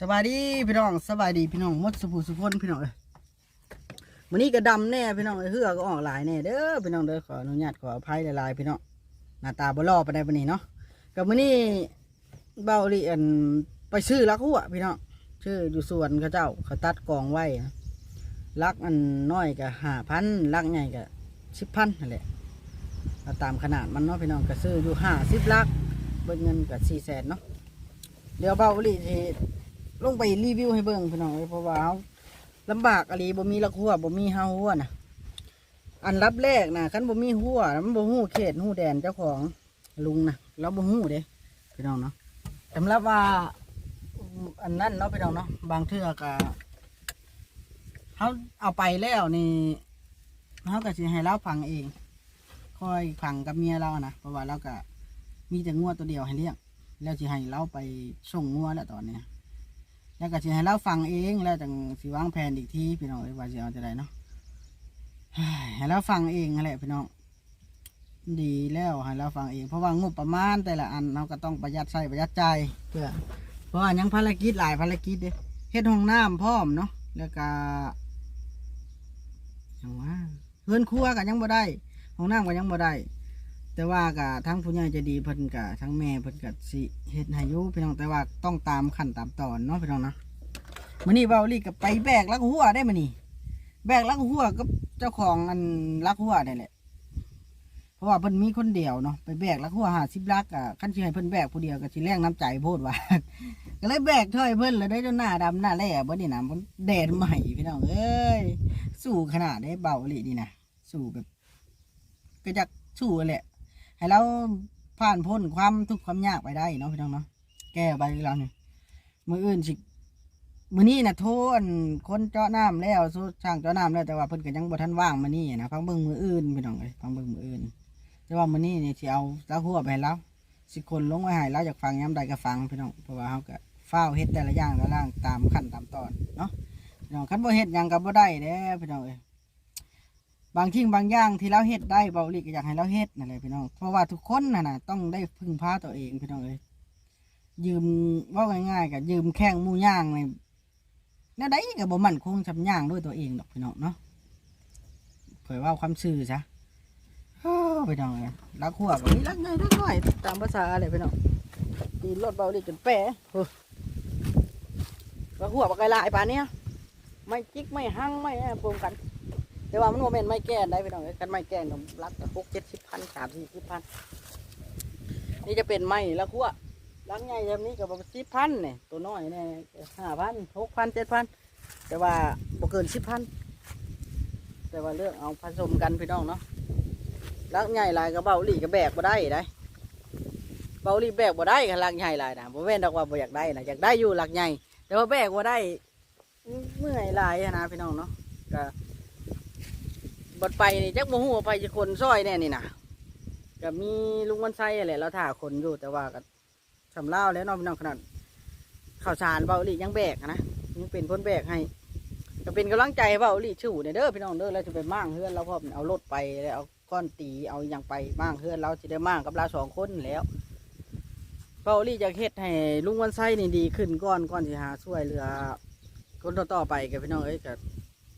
สบายดีพี่น้องสบายดีพี่น้องมดสุภูสุพนพี่น้องเอ้ยวันนี้ก็ดำแน่พี่น้องเอ้ยเหือก็ออกหลายแน่เด้อพี่น้องเด้อขออนุญาตขออภัยหลายๆพี่น้องหน้าตาบ่รอไปได้ปานนี้เนาะกับมื้อนี้เบาลิอันไปซื้อลักหัวพี่น้องชื่ออยู่สวนเขาเจ้าเขาตัดกองไว้ลักอันน้อยก็ห้าพันลักใหญ่ก็สิบพันนั่นแหละาตามขนาดมันเนาะพี่น้องก็ซื้ออยู่ห้าสิบลักเบิดเงินก็สี่แสนเนาะเดี๋ยวเบาลิที่ ลงไปรีวิวให้เบิ่งพี่น้องเอ้ยเพราะว่าเราลำบากอะไรบ่มีละหัวบ่มีเฮาหัวนะอันรับแรกนะคันบ่มีหัวมันบ่ฮู้เขตฮู้แดนเจ้าของลุงนะเราบ่ฮู้เด้พี่น้องเนาะสำหรับว่าอันนั้นเนาะพี่น้องเนาะบางเทือก็เฮาเอาไปแล้วนี่เฮาก็สิให้เราฟังเองคอยฟังกับเมียเรานะเพราะว่าเราก็มีแต่งัวตัวเดียวให้เลี้ยงแล้วสิให้เราไปส่งงัวแล้วตอนเนี้ย แล้วก็สิให้เราฟังเองแล้วจังสิวางแผนอีกทีพี่น้องเอ้ยว่าสิเอาจะได้เนาะให้เราฟังเองนั่นแหละพี่น้องดีแล้วให้เราฟังเองเพราะว่างบประมาณแต่ละอันเราก็ต้องประหยัดใช้ประหยัดใจเพื่อเพราะว่ายังภารกิจหลายภารกิจเด้เฮ็ดห้องน้ำพร้อมเนาะแล้วก็อย่างว่าเฮือนครัวก็ยังบ่ได้ห้องน้ำก็ยังบ่ได้ แต่ว่าก็ทั้งผู้ใหญ่ใจะดีเพิ่นก็ทั้งแม่เพิ่นก็สิเฮ็ดให้อยู่พี่น้องแต่ว่าต้องตามขั้นตามตอนเนาะพี่น้องนะมื้อนี้เว้าลี่ก็ไปแบกลักหัวได้มื้อนี้แบกลักหัวกับเจ้าของอันลักหัวนี่แหละ เพราะว่าเพิ่นมีคนเดียวเนาะไปแบกลักหัว50ลักอะคันสิให้เพิ่นแบกผู้เดียวก็สิแรงน้ำใจโพดว่า ก็เลยแบกเท่าให้เพิ่นเลยได้จนหน้าดำหน้าแหล่เบิดนี่นะมันแดดใหม่พี่น้องเอ้ยสู้ขนาดได้เบาอีหลีนี่นะสู้แบบก็จักสู้แหละ ให้เราผ่านพ้นความทุกข์ความยากไปได้เนาะพี่น้องเนาะแก้ไปแล้วนี่ยมืออื่นสิมือนี้นะโทษคนเจาะน้ำแล้วสู้ช่างเจาะน้ำแล้วแต่ว่าเพิ่นก็ยังบ่ทันว่างมือนี้นะฟังเบิ่งมืออื่นพี่น้องเอ้ยฟังเบิ่งมืออื่น แต่ว่ามือนี้นี่ยสิเอาตะหัวไปให้เราสิคนลงไว้ให้เราอยากฟังย้ำใดก็ฟังพี่น้องเพราะว่าเฮาก็เฝ้าเฮ็ดแต่ละอย่างแต่ละอย่างตามขั้นตามตอนเนาะพี่น้องคันบ่เฮ็ดหยังก็บ่ได้เด้พี่น้องเอ้ย บางทิ้งบางอย่างที่เราเฮ็ดได้เบาลีก็อยากให้เราเฮ็ดนั่นแหละพี่น้องเพราะว่าทุกคนน่ะนะต้องได้พึ่งพาตัวเองพี่น้องเอ้ยยืมว่าง่ายๆกับยืมแข้งมูย่างในแนวใดก็บ่มันคงจำย่างด้วยตัวเองดอกพี่น้องเนาะเผยว่าความซื่อซะอ้าวพี่น้องเอ้ยรักหัวก็มีรักง่ายรักน้อยตามภาษาอะไรพี่น้องตีรถเบาหลีจนแปะเฮ้ยรักหัวบักไก่ลายป่านเนี้ยไม่จิกไม่หั่งไม่แอบปมกัน แต่ว่ามันโมเมนต์ไม่แก้ได้พี่น้องกันไม่แก้ก็รักแต่พวกเจ็ดสิบพันสามสี่สิบพันนี่จะเป็นไม้ละขั้วลังใหญ่แบบนี้ก็ประมาณสิบพันเนี่ยตัวน้อยเนี่ยห้าพันหกพันเจ็ดพันแต่ว่าบ่เกินสิบพันแต่ว่าเรื่องเอาผสมกันพี่น้องเนาะลักใหญ่ลายก็เบาหลีก็แบกบ่ได้ได้เบาหลีแบกบ่ได้กับลักใหญ่ลายนะบ่แม่นดอกว่าบ่อยากได้นะอยากได้อยู่ลักใหญ่แต่ว่าแบกบ่ได้เมื่อยลายนะพี่น้องเนาะก็ บัดไปนี่จักบ่ฮู้ว่าไปจะคนซอยแน่นี่นะก็มีลุงวันไส้อะไรเราถ่าคนอยู่แต่ว่าก็สำเล่าแล้วเน้องพี่น้องขนาดข่าวสารเบาอีหลียังแบกอะนะยังเป็นคนแบกให้ ก็เป็นกำลังใจให้เบาอีหลีชู้เนี่ยเด้อพี่น้องเด้อเราจะไปมั่งเฮือนเราพร้อมเอารถไปแล้วเอาก้อนตีเอาอย่างไปมั่งเฮือนเราจะได้มั่งกับเราสองคนแล้วเบาอีหลีจะเฮ็ดให้ลุงวันไส้นี่ดีขึ้นก่อนก่อนสิหาช่วยเหลือคนต่อๆไปกับพี่น้องเอ้ยกับ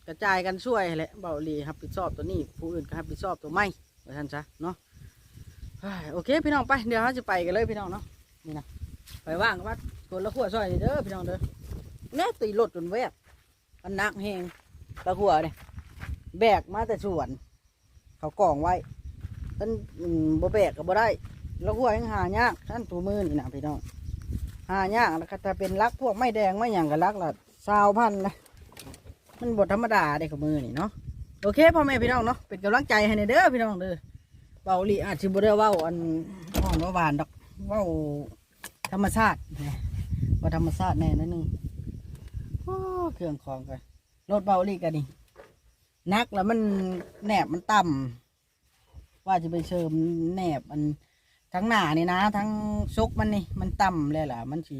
กระจายกันช่วยแหละเบาลีรับผิดชอบตัวนี้ ผู้อื่นก็รับผิดชอบตัวไม่ว่าท่านจ้ะเนาะโอเคพี่น้องไปเดี๋ยวเราจะไปกันเลยพี่น้องเนาะนี่นะไปว่างกับวัดคนละขั้วซอยเด้อพี่น้องเด้อแน่ตีรถจนแวบมันหนักแหงละขั้วเนี่ยแบกมาแต่สวน เขากองไว้ท่านบ่แบกก็บ่ได้ละขั้วยังหายากท่านตัวมือนี่นะพี่น้องหายากแล้วก็ถ้าเป็นลักพวกไม่แดงไม่หยังกับลักละสาวพันนะ มันบทธรรมดาได้กับมือนี่เนาะโอเคพ่อแม่พี่น้องเนาะเป็นกำลังใจให้ในเด้อพี่น้องเด้อเบาลีอาจจะบ่ได้ว้าอันห้องว่าหวานดอกว้าธรรมชาตินะว่าธรรมชาติแน่นิดนึงโอ้เครื่องของกันรถเบาลีกันนี่นักแล้วมันแหนบมันต่ำว่าจะไปเชิมแหนบมันทั้งหน้านี่นะ ทั้งซกมันนี่มันต่ำเลยล่ะ มันสิ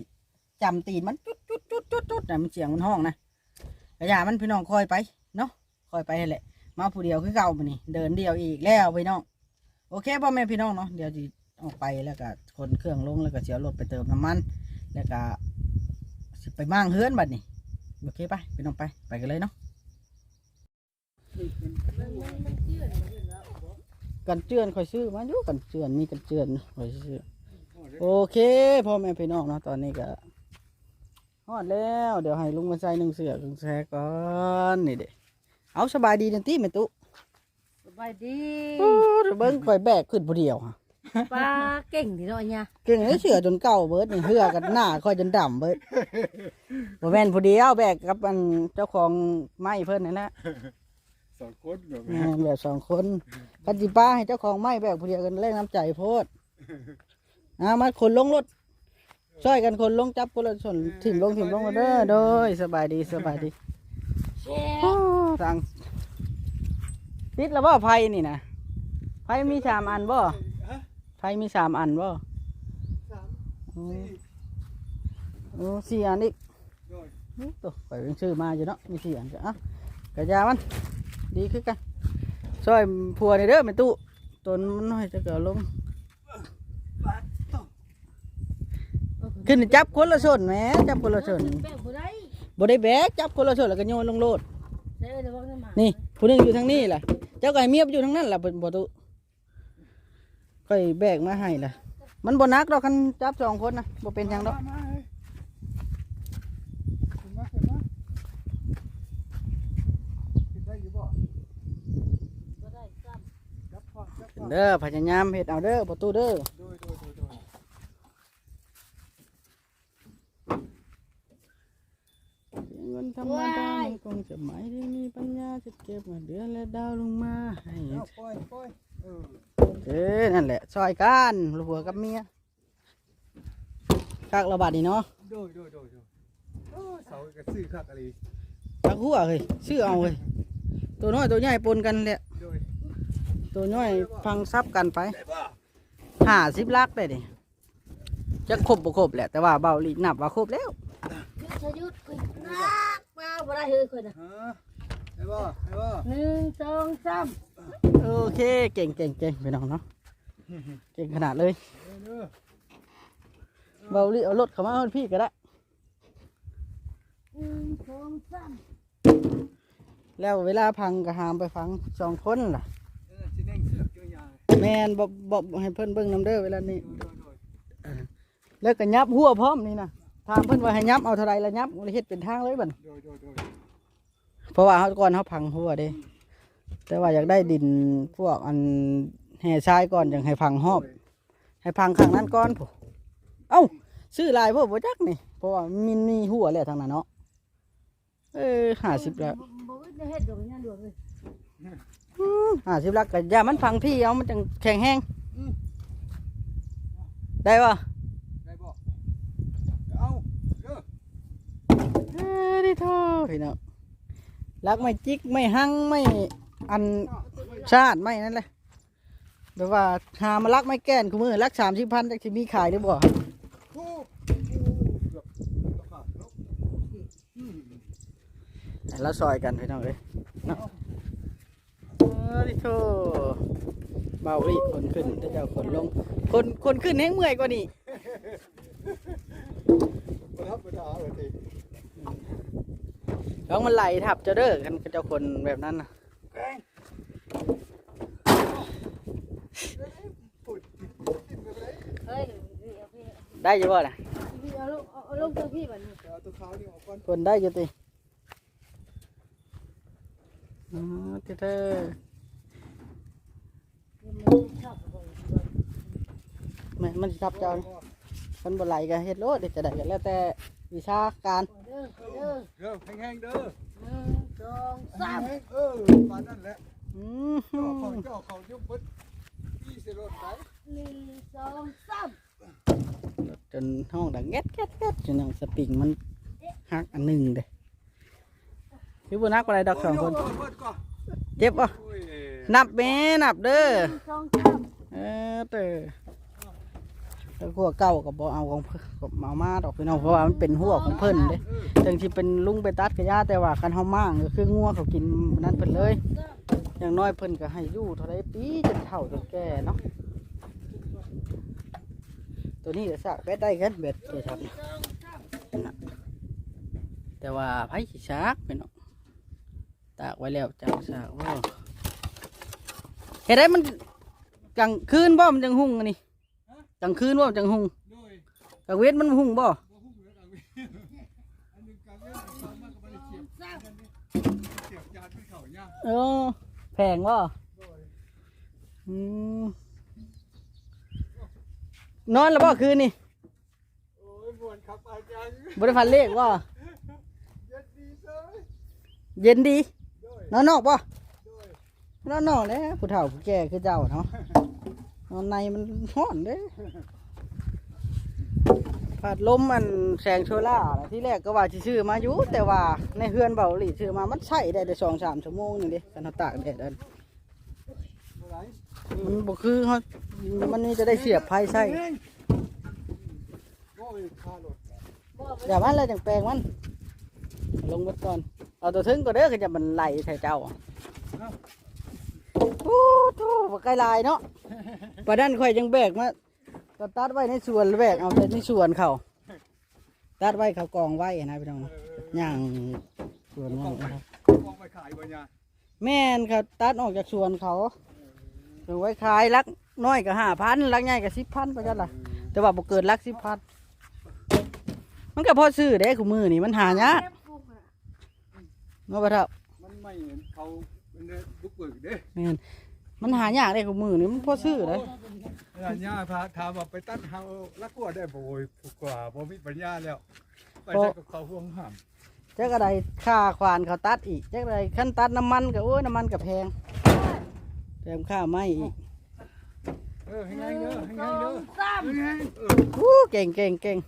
จำตีนมันจุดจุดจุดจุดจุดนะมันเสียงมันห้องนะ กระยามันพี่น้องคอยไปเนาะคอยไปให้แหละ มาผู้เดียวคือเก่ามานี่เดินเดียวอีกแล้วพี่น้องโอเคพ่อแม่พี่น้องเนาะเดี๋ยวจะออกไปแล้วก็คนเครื่องลงแล้วก็เสียรถไปเติมน้ำมัน แล้วก็สิไปมั่างเฮือนบัดนี้โอเคไปไปน้องไปไปกันเลยเนาะกันเจือนคอยซื้อมาอยู่กันเจือนมีกันเจือนคอยซื้อโอเคพ่อแม่พี่น้องเนาะตอนนี้ก็ ฮอดแล้ว เดี๋ยวให้ลุงมาใส่หนึ่งเสือหนึ่งแซก่อนนี่เด็เอาสบายดีเดนตี้แม่ตุสบายดีโอ้เดี๋ยวเบิ้งคอยแบกขึ้นผู้เดียวฮะปลาเก่งดีเนาะเนี่ยเก่งเลยเสือจนเก่าเบิดนี่เหือกันหน้าคอยจนดำเบิดบ่แม่นผู้เดียวแบกกับอันเจ้าของไม้เพิ่นนั่นแหละสองคนแบบแม่นแบบสองคนกันจิป้าให้เจ้าของไม้แบกผู้เดียวกันแรงน้ำใจโพดเอามาคนลงรถ ช่วยกันคนลงจับคนละส่วนถิ่มลงถิ่มลงมาเด้อโดยสบายดีสบายดีโอ้สั่งติดแล้วบ่ไฟนี่นะไฟมีสามอันบ่ไฟมีสามอันบ่สามโอ้สี่โอ้สี่อันอีกโดยนี่ตัวข่อยเป็นชื่อมาอยู่เนาะมีสี่อันก็อะกระยามัน ดีคือกันช่วยผัวในเด้อแม่ตู้ตนมันน้อยจะเกิดลง ขึ้นจับคนละส่วนแหมจับคนละส่วนแป้งบ่ได้บ่ได้แบกจับคนละส่วนแล้วก็โยนลงโลดเด้อเดี๋ยวบอกให้มานี่ผู้หนึงอยู่ทางนี้ล่ะ เจ้าไก่เมียบอยู่ทางนั้นล่ะเป็นบ่ตุค่อยแบกมาให้ล่ะ มันบ่หนักดอกคันจับสองคนนะบ่เป็นหยังดอก มามาเลยขึ้นมาขึ้นมาขึ้นได้อยู่บ่บ่ได้ซ้จับพอจับพอ เด้อพยายามเฮ็ดเอาเด้อประตูเด้อ โดยโดยโดยโดย เงินธรรมดามันคง จะหมายที่มีปัญญาจะเก็บเงินเดือนและดาวลงมาให้เอาปล่อยปล่อยเออเอ้นั่นแหละซอยกันลูกหัวกับเมียคักระบาดนี่เนาะโดยโดยโดยโดยโอ้เสาก็ซื้อคักอะไรคักหัวเฮ้ยชื่อเอาเฮ้ยตัวน้อยตัวใหญ่ปนกันแหละโดยตัวน้อยพังซับกันไปห้าสิบลักได้ดิจะครบบ่ครบแหละแต่ว่าเบาลีนับว่าครบแล้ว บ่ได้เฮ้ยคนน่ะฮะได้บ่ได้บ่หนึ่งสองสามโอเค เก่งเก่งเก่งไปน้องเนาะ เก่งขนาดเลยเออเด้อเบาลีเอารถเข้ามาให้พี่ก็ได้ หนึ่งสองสามแล้วเวลาพังก็หามไปฟังสองคนล่ะ เออสิเน่งเสือกเจอยางแมนบอกบอกให้เพิ่นเบิ่งน้ำเด้อเวลานี้ โดยโดยโดยแล้วก็ยับหัวพร้อมนี่นะ ถามเพิ่นว่าให้ยับเอาเท่าไรแล้วยับเลยเฮ็ดเป็นทางเลยบัดโดยโดยโดยเพราะว่าเขาก่อนเขาพังหัวเด้แต่ว่าอยากได้ดินพวกอันแห่ทรายก่อนอย่างให้พังหอบ ให้พังข้างนั้นก่อนผู้เอ้าซื้อหลายพวกบ่จักนี่ เพราะว่ามันมีหัวแล้วทางนั้นเนาะเออห้าสิบแล้วบ่ได้เฮ็ดดอกเนี่ยดวงเลยห้าสิบลักก็อย่ามันพังพี่เอามันจังแข็งแห้งได้ปะ ได้บ่เอาเด้อ เอ้ย ดิโทพี่น้องลักไม่จิกไม่หั่งไม่อันชาติไม่นั่นแหละแบบว่าหามาลักไม่แก้นกูมือลักสามสิบพันจักสิมีขายหรือบ่แล้วซอยกันพี่น้องเลยเนาะเอ้ยดิโทเบาอีคนขึ้นถ้าเจ้าคนลง คนคนขึ้นแห้งเมื่อยกว่านี่บ่ธรรมดาเลยที แล้วมันไหลทับเจะเด้อกันกับเจ้าคนแบบนั้นนะแกงปุดกินไปเลยเฮ้ยเอาพี่ได้อยู่บ่น่ะพี่เอาลงเอาลงตัวพี่บัดนี้เอาตัวขาวนี่ออกก่อนคนได้อยู่ติอ๋อติเธอแม่มันสิทับเจ้านี่คนบ่ไหลก็เฮ็ดโลดเดี๋ยวจะได้ก็แล้วแต่ วิชาการเด้อดแห้งๆเด้อหนึ่งสองสามแห้งๆเออปานนั่นแหละอืเจ้าเขาเจ้าเขายุบเบิดพี่สิรถไปหนึ่งสองสามจนห้องดังแก๊ดแก๊ดแก๊ดจนยังสปริงมันหักอันหนึ่งเด้คือบ่นักอะไรดอกสองคนเจ็บป่ะนับแม่นับเด้อเออเตอ แล้วหัวเก่ากับบ่เอาของเพิ่นก็เอามาดอกพี่น้องเพราะว่ามันเป็นหัวของเพิ่นเด้เออจังที่เป็นลุงไปตัดกระยาแต่ว่าคันเฮามั่างก็คืองัวเขากินนั่นเพิ่นเลย อย่างน้อยเพิ่นก็ให้อยู่เท่าไรปีจนเฒ่าจนแก่เนาะตัวนี้จะสากเบ็ดได้กันเบ็ดเกทับน่ะแต่ว่าไผสิชักพี่น้องตากไว้แล้วจังซากโอ้เฮ็ดได้มันกลางคืนบ่มันจังหุ่งอันนี้ก ลางคืนบ่มันจังหุ่งโดยกลางเว้นมันหุ่งบ่บ่ฮู้เหมือนกันอันหนึงกลางเว้นอันสองมันก็บ่ได้เสียบกันนี่เสียบจานขึ้นเขาย่างเออแพงบ่โดยอืมนอนแล้วบ่คืนนี่โอ้ยม่วนครับอาจารย์บ่ได้ฟันเลขบ่เย็นดีเซ้ยเย็นดีโดยนอนนอกบ่โดยนอนนอกแหล้วผู้เฒ่าผู้แก่คือเจ้าเนาะนอน ในมันร้อนเด้พัดลมมันแสงโซล่าที่แรกก็ว่าสิซื้อมาอยู่แต่ว่าในเฮือนเบาหลีซื้อมามันใช้ได้แต่2-3ชั่วโมงนี่เด้กันตากแดดอันบ่ไหลมันบ่คือเฮามันนี่จะได้เสียบไฟใช้โอ้ยคารถอย่ามันเลยจังแปลงมัน ลงหมดก่อน เอาตัวถึงก็เด้อคือจะมันไหลใส่เจ้า โอ้โหบ่ไกลลายเนาะประดันข่อยจังแบกมาก็ตัดไว้ในสวนแบกเอาแต่ในสวนเขาตัดไว้เขากองไว้นะพี่น้องนะย่างสวนมันนะครับมองไปขายบ่เนี่ยแม่นเขาตัดออกจากสวนเขาเอาไว้ขายลักน้อยก็ห้าพันลักใหญ่ก็สิบพันไปกันล่ะ แต่ว่าบ่เกินลักสิบพันมันก็พอซื้อได้คู่มือนี่มันหายากเนาะบ่เท่ามันไม่เห็นเขา เป็นเด้บุกเบิกเด้แม่นมันหายากได้คู่มือนี่มันพอซื้อได้เวลาย่าพาถามว่าไปตัดเฮาละกลัวได้บ่โอ้ยผูกกว่าบ่มีปัญญาแล้ว ไปใช้กับเขาห่วงห้ามจักอะไรค่าควานเขาตัดอีกจักอะไรขั้นตัดน้ำมันก็โอ้ยน้ำมันก็แพงแถมค่าไม้อีกเออให้ง่ายเด้อให้ง่ายเด้อสามให้ง่ายเอออู้เก่งเก่งเก่ง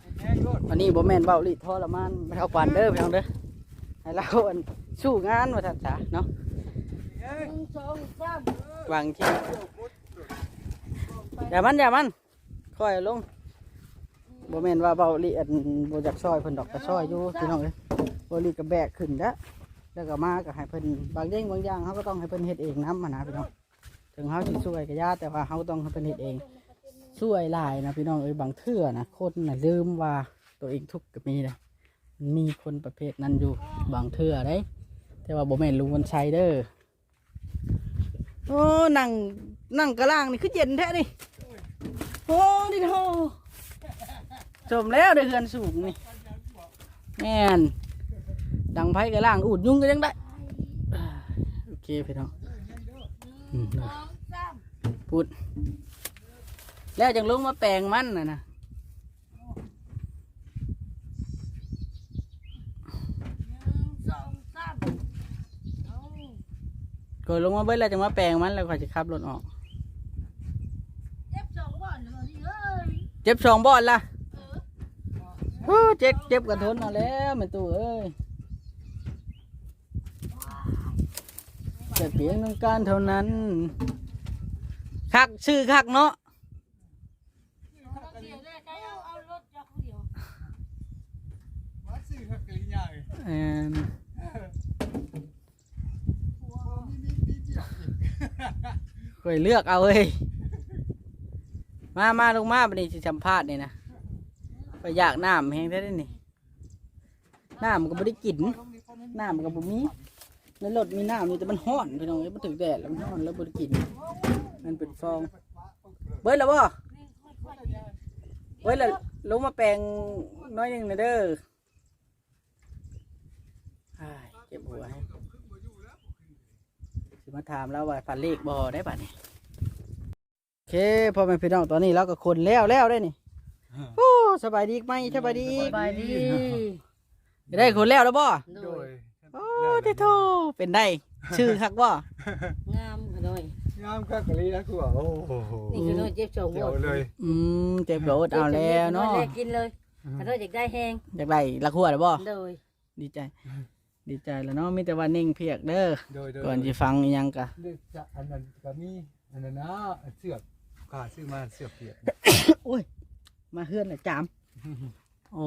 ให้ง่ายโลดวันนี้บ่แม่นเบาลิทรมานไปเอาควานเด้อพี่น้องเด้อ ให้เราอันสู้งานว่าท่านจ๋าเนาะให้ง่างสองสามวางที่อย่ามันอย่ามันค่อยลงบ่แม่นว่าเบาลิอันบ่อยากซอยเพิ่นดอกก็ซอยอยู่พี่น้องเอ้ยเบลิก็แบกขึ้นเด้อแล้วก็มาก็ให้เพิ่นบางเด้งบางอย่างเฮาก็ต้องให้เพิ่นเฮ็ดเองน้ำหั้นะพี่น้องถึงเฮาสิช่วยก็ยาแต่ว่าเฮาต้องให้เพิ่นเฮ็ดเองช่วยหลายนะพี่น้องเอ้ยบางเทื่อนะคนนะลืมว่าตัวเองทุกข์ก็มีนะ มีคนประเภทนั้นอยู่บางเทื่อได้แต่ว่าบ่แม่นลุงวันชัยเด้อโอ้นั่งนั่งกระล่างนี่คือเย็นแท้นี่โอ้ดิโทจมแล้วได้เฮือนสูงนี่แม่นดังไผกระล่างอูดยุงก็ยังได้โอเคพี่น้องอืมสองสาพูดแล้วจังลงมาแปลงมันนะนะ หนึ่งสองสามเอา ก็ลงมาเบิ้ลแล้วจังมาแปลงมันแล้วค่อยจะขับรถออก เจ็บสองบ่อนเลยเอ้ยเจ็บสองบอดละเออโอ้เจ็บเจ็บกันทนเอาแล้วแม่ตู้เอ้ยแต่เพียงต้องการเท่านั้นคักชื่อคักเนาะเอาเดียวได้ใครเอาเอารถจากเดียวมาซื้อฮักกะลิยาเอ้ยแม่น บ่มีมีมีเดียว อีกค่อยเลือกเอาเอ้ยมามาลงมาบันนี้สิสัมภาษณ์นี่นะไปอยากน้ำแห้งได้ได้นี่น้ำมันก็ไม่ได้กินน้ำมันก็บ่มีในรถมีน้ำอยู่แต่มันห้อนพี่น้องมันถึงแดดแล้วมันห้อนแล้วบ่ได้กินมันเป็นฟองเบิดแล้วบ่เบิดแล้วลงมาแปลงน้อยหนึงน่อยเด้อเจ็บหัวให้ มาถามแล้วว่าฝันเลขบ่ได้ป่ะนี่โอเคพ่อแม่พี่น้องตอนนี้เราก็คนแล้วแล้วได้นี่โอ้สบายดีอีกไหมสบายดีอีกไปดีได้คนแล้วแล้วบ่โดโดยยโอ้ที่โทเป็นได้ชื่อคักบ่งามขน่อยงามคักกะลินะกูว่าโอ้โหนี่ขน่อยเจ็บสองเดี๋ยวบ่อนเลยอืมเจ็บโดดเอาแล้วเนาะแลกกินเลยขน่อยอยากได้แห้งอยากได้ละขัวหรือบ่โดยดีใจ ดีใจแล้วเนาะมีแต่ว่านิ่งเพียกเด้อโดยโดยก่อนจะฟังอิหยังกะ เลือกจะอันนั้นก็มีอันนั้นนะเสือกขาซื้อมาเสือกเปียกอุ้ย มาเฮือนน่ะจามโอ้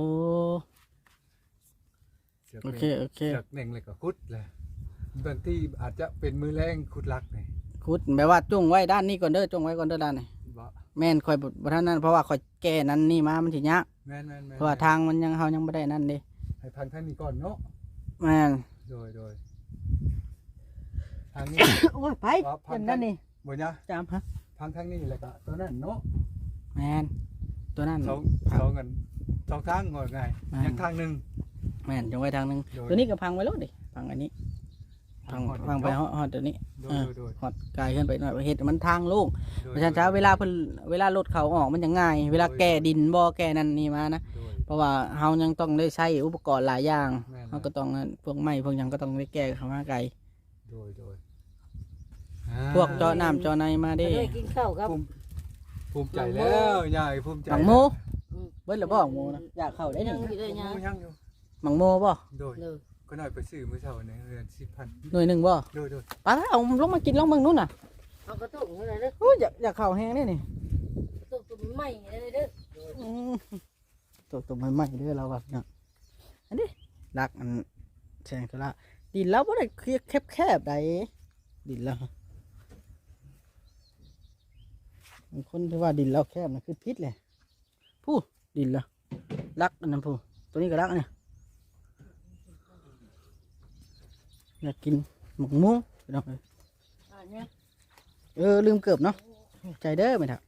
สืกโอเคโอเคเสือกเน่งเลยก็คุดเลยบางที่อาจจะเป็นมือแรงคุดลักนี่คุดแปลว่าจุ้งไว้ด้านนี้ก่อนเด้อจุ้งไว้ก่อนเด้อด้านนี้บ่แม่นข่อยบ่บ่ทันนั้นเพราะว่าข่อยแก้นั้นนี่มามันสิยากแม่นแม่นแม่นเพราะว่าทางมันยังเฮายังบ่ได้นั่นเด้ให้พังทางนี้ก่อนเนาะ แม่นโดยโดยทางนี้ โอ้ยไปว่าพันนั่นนี่บ่เนี่ยจามฮะพังทางนี้แล้วก็ตัวนั้นเนาะแม่นตัวนั้น สองสองกันสองทางก่อนไงอ่ายังทางหนึงแม่นจงไว้ทางหนึงโดย ตัวนี้ก็พังไว้แล้วดิพังอันนี้ พังฮอดพังไปเนาะฮอดฮอดตัวนี้โดอ่ายโดย ฮอดกายขึ้นไปหน่อยเฮ็ดให้มันทางโล่งโดยเพราะฉะนั้นเช้าเวลาเพิ่นเวลารถเขาออกมันจะง่าย เวลาแก่ดินบ่แก่นั่นนี่มานะ โดย เพราะว่าเฮายังต้องได้ใช้อุปกรณ์หลายอย่างแม่น เฮาก็ต้องพวกไม้พวกหยังก็ต้องได้แก้เข้ามาไกลโดยโดยพวกเจาะน้ำเจาะในมาไปเด้เลยกินข้าวครับภูมิภูมิใจแล้วยายภูมิใจหมังโมอืมเบิ้ลละบ่หมังโมนะอยากเข้าได้ยันี่งอยู่เลยยัยังยังอยู่หมังโมบ่โดย เลย ก็หน่อยไปซื้อมื้อเช้าในเรือนสิบพันหน่วยหนึ่งบ่โดยโดยไปแล้วเอาลงมากินลองเบิ่งนู่นน่ะเอากระตุกอะไรเด้อโอ้ยอยากอยากเข้าแฮงนี่นี่กระตุกตัวใหม่อะไรเด้ออืมตัวตัวใหม่ๆเด้อเราแบบเนาะอันนี้รักอันแซงตัวละดินแล้วบ่ได้เคลียร์แคบๆใดดินแล้วบางคนที่ว่าดินแล้วแคบน่ะคือพิษเลยผู้ดินแล้วรักอันนั้นผู้ตัวนี้ก็รักอันนี้ อยากกินหมกหมูพี่น้องเอ้ยอ่าเนี่ยเออลืมเกือบเนาะใจเด้อไหมทัก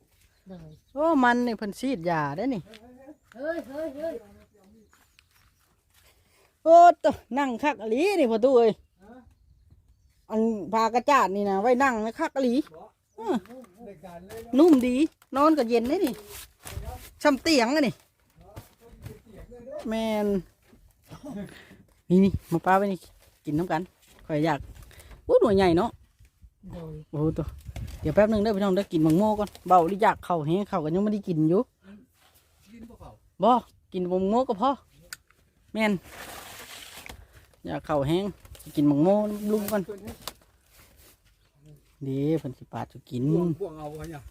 เลยโอ้มันนี่เพิ่นซีดยาได้อนี่เฮ้ยเฮ้ยเฮ้ยโอ้ตะนั่งคักอหลีนี่พ่อตู้เอ้ยอันพากระจาดนี่นะไว้นั่งนะคักอหลีเด็กการเลยนุ่มดี นอนก็เย็นได้นี่ช่ำเตียงอะนี่แมนนี่นี่มาป้าไปนี่กินน้ำกัน คอยอยากโอ้หน่วยใหญ่เนาะเลยโอ้โหตัวเดี๋ยวแป๊บหนึงเด้อพี่น้องเด้อกินมังโม่ก่อนเบาลิอยากเข่าแห้งเข่ากันยังไม่ได้กินอยู่กินบ่เปล่าบ่กินมังโม่ก็พอแม่นอยากเข่าแห้งกินมังโม่ลุงกันดีเพิ่นสิปาดจะกินพวงพวงเอาไว้เนี่ย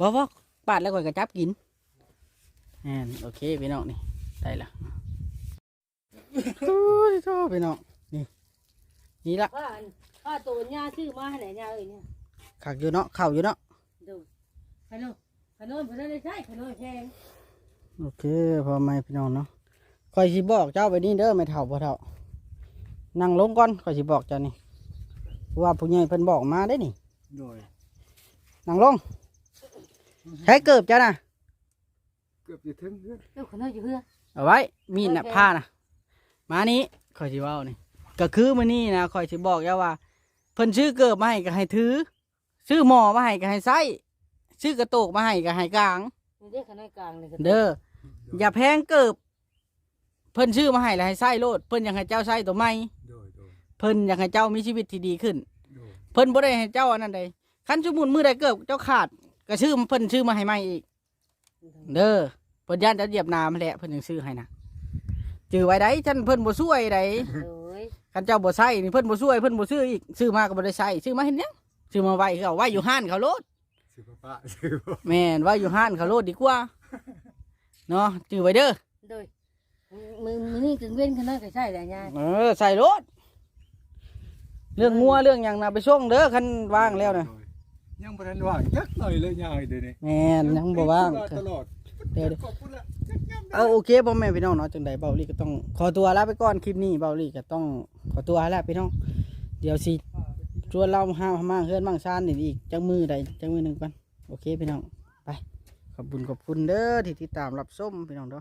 บ่บ่ปาดแล้วก็กระจับกินแม่นโอเคพี่น้องนี่ได้ละโอ้ยโธ่พี่น้อง นี่นี่ละว่าอันว่าตัวหญ้าชื่อมาให้ไหนหญ้าเอ้ยเนี่ยขักอยู่เนาะเข่าอยู่เนาะดูขนมขนมเพิ่นได้ใช้ขนมแพงโอเคพอไหมพี่น้องเนาะคอยสิบอกเจ้าไปนี่เด้อไม่เท่าบ่เท่านั่งลงก่อนคอยสิบอกเจ้านี่เพราะว่าผู้ใหญ่เพิ่นบอกมาได้นี่โดยนั่งลงใช้เกิบเจ้านะเกือบจะถึงเพื่อนเจ้าขนมอยู่เพื่อเอาไว้มีดน่ะผ้านะมานี้คอยสิเว้านี่ ก็คือมื้อนี้นะคอยสิบอกเจ้าว่าเพิ่นซื้อเกิบมาให้ก็ให้ถือซื้อหม้อมาให้ก็ให้ใส่ซื้อกระโตกมาให้ก็ให้กลาง นี่ได้ขนมกลางเลยเด้ออย่าแพงเกิบ เพิ่นซื้อมาให้แล้วให้ใส่โลด เพิ่นอยากให้เจ้าใส่ตัวใหม่โดยโดยเพิ่นอยากให้เจ้ามีชีวิตที่ดีขึ้น โดยเพิ่นบ่ได้ให้เจ้าอันนั้นใดคันสมมุติมือใดเกิดเจ้าขาดก็ชื่อเพิ่นชื่อมาให้ใหม่อีก เด้อเพิ่นย่านจะเหยียบน้ำแหละเพิ่นยังซื้อให้นะจื้อไว้ได้ฉันเพิ่นบ่ช่วยได้เลย คันเจ้าบ่ใช้นี่เพิ่นบ่ช่วยเพิ่นบ่ซื้ออีกซื้อมาก็บ่ได้ใช้ซื้อมาเฮ็ดหยังซื้อมาไว้คือเอาไว้อยู่ห้านเขาโลดซื้อป้าป้าซื้อบ่แม่นไว้อยู่ห้านเขาโลดดีกว่าเนาะจื้อไว้เด้อเลยมือมือนี่กึ่งเว้นขนมก็ใช่แหละหญ้าเออใส่โลดเรื่องงัวเรื่องหยังน่ะไปส่งเด้อคันว่างแล้วน่ะโดยยังบ่ทันว่างจักหน่อยเลยยายเดี๋ยวนี้แม่นยังบ่ว่าง ตลอดเดี๋ยวขอบคุณละจักย่ำเอาโอเคพ่อแม่พี่น้องเนาะจังใดเบาลี่ก็ต้องขอตัวลาไปก่อนคลิปนี้เบาลี่ก็ต้องข อตัวแล้วพี่น้อง เดี๋ยวสิชวนเราห้ามาเฮือนบางซานนี่อีกจังมือใดจังมือหนึ่งกันโอเคพี่น้องไปขอบคุณขอบคุณเด้อที่ติดตามรับชมพี่น้องเด้อ